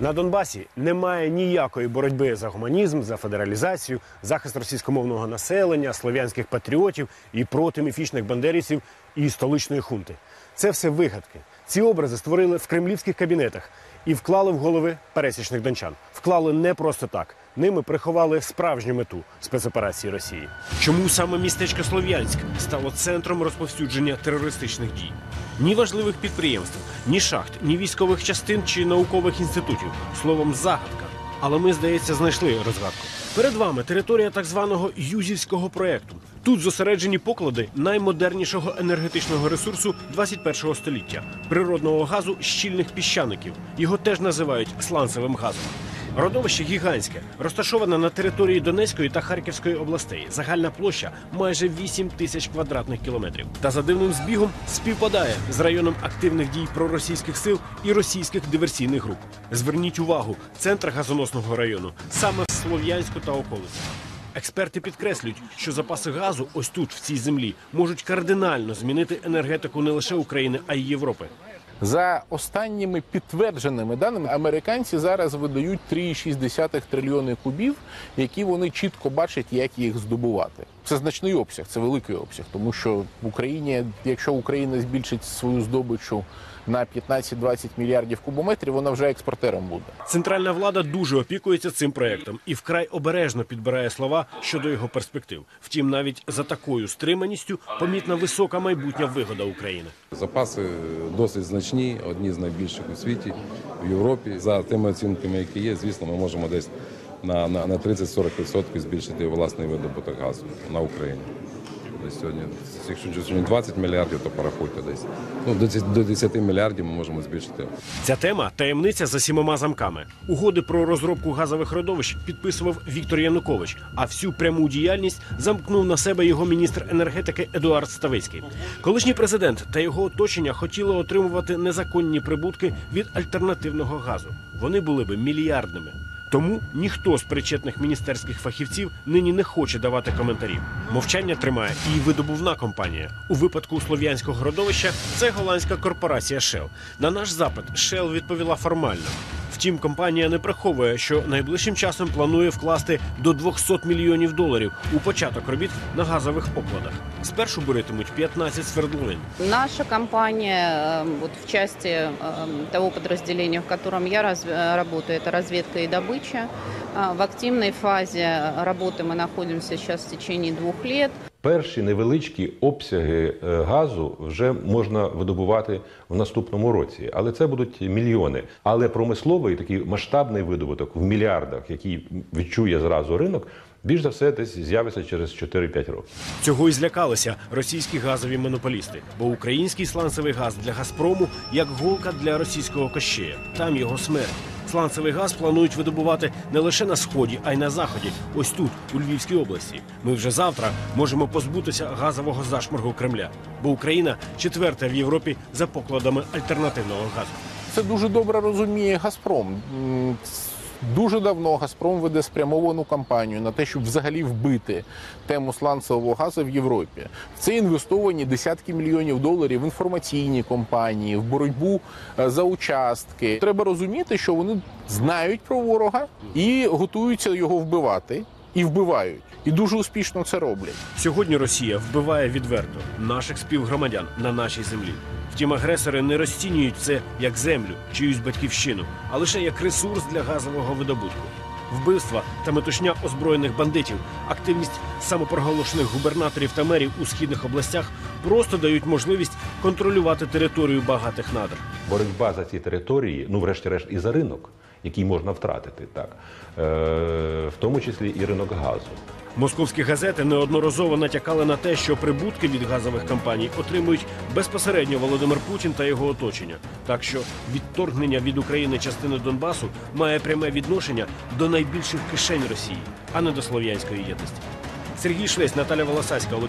На Донбасі немає ніякої боротьби за гуманізм, за федералізацію, захист російськомовного населення, слов'янських патріотів і проти міфічних бандерівців і столичної хунти. Це все вигадки. Ці образи створили в кремлівських кабінетах і вклали в голови пересічних дончан. Вклали не просто так. Ними приховали справжню мету спецоперації Росії. Чому саме містечко Слов'янськ стало центром розповсюдження терористичних дій? Ні важливих підприємств, ні шахт, ні військових частин чи наукових інститутів. Словом, загадка. Але ми, здається, знайшли розгадку. Перед вами територія так званого юзівського проекту. Тут зосереджені поклади наймодернішого енергетичного ресурсу 21 століття природного газу щільних піщаників. Його теж називають сланцевим газом. Родовище гігантське, розташоване на території Донецької та Харківської областей. Загальна площа майже 8 тисяч квадратних кілометрів. Та за дивним збігом співпадає з районом активних дій проросійських сил і російських диверсійних груп. Зверніть увагу, центр газоносного району саме в Слов'янську та околиці. Експерти підкреслюють, що запаси газу ось тут, в цій землі, можуть кардинально змінити енергетику не лише України, а й Європи. За останніми підтвердженими даними, американці зараз видають 3,6 трильйони кубів, які вони чітко бачать, як їх здобувати. Це значний обсяг, це великий обсяг, тому що в Україні, якщо Україна збільшить свою здобичу на 15-20 мільярдів кубометрів, вона вже експортером буде. Центральна влада дуже опікується цим проектом і вкрай обережно підбирає слова щодо його перспектив. Втім, навіть за такою стриманістю помітна висока майбутня вигода України. Запаси досить значні, одні з найбільших у світі, в Європі. За тими оцінками, які є, звісно, ми можемо десь на, на, на 30-40% збільшити власний видобуток газу на Україні. Десь сьогодні, якщо сьогодні 20 мільярдів, то порахуйте десь. Ну, до 10 до 10 мільярдів ми можемо збільшити. Ця тема таємниця за сімома замками. Угоди про розробку газових родовищ підписував Віктор Янукович, а всю пряму діяльність замкнув на себе його міністр енергетики Едуард Ставицький. Колишній президент та його оточення хотіли отримувати незаконні прибутки від альтернативного газу. Вони були би мільярдними. Тому ніхто з причетних міністерських фахівців нині не хоче давати коментарів. Мовчання тримає і видобувна компанія. У випадку слов'янського родовища це голландська корпорація Shell. На наш запит Shell відповіла формально. Втім, компанія не приховує, що найближчим часом планує вкласти до 200 мільйонів доларів у початок робіт на газових окладах. Спершу буритимуть 15 свердловин. Наша компания, э, вот в части э, того подразделения, в котором я раз- э, работаю, это разведка и добыча. А, В активной фазе работы мы находимся сейчас в течение двух лет. Перші невеличкі обсяги е, газу вже можна видобувати в наступному році, але це будуть мільйони. Але промисловий такий масштабний видобуток в мільярдах, який відчує зразу ринок, більш за все десь з'явиться через 4-5 років. Цього і злякалися російські газові монополісти, бо український сланцевий газ для Газпрому як голка для російського кощея. Там його смерть. Сланцевий газ планують видобувати не лише на сході, а й на заході. Ось тут, у Львівській області. Ми вже завтра можемо позбутися газового зашморгу Кремля, бо Україна четверта в Європі за покладами альтернативного газу. Це дуже добре розуміє Газпром. Дуже давно Газпром веде спрямовану кампанію на те, щоб взагалі вбити тему сланцевого газу в Європі. В це інвестовані десятки мільйонів доларів в інформаційні компанії, в боротьбу е, за участки. Треба розуміти, що вони знають про ворога і готуються його вбивати, і вбивають. І дуже успішно це роблять. Сьогодні Росія вбиває відверто наших співгромадян на нашій землі. Втім, агресори не розцінюють це як землю, чиюсь батьківщину, а лише як ресурс для газового видобутку. Вбивства та метушня озброєних бандитів, активність самопроголошених губернаторів та мерів у східних областях просто дають можливість контролювати територію багатих надр. Боротьба за ці території, ну врешті-решт, і за ринок, який можна втратити, так е, в тому числі і ринок газу. Московські газети неодноразово натякали на те, що прибутки від газових компаній отримують безпосередньо Володимир Путін та його оточення. Так що відторгнення від України частини Донбасу має пряме відношення до найбільших кишень Росії, а не до слов'янської єдності. Сергій Швець, Наталя Волосацька, Олексій.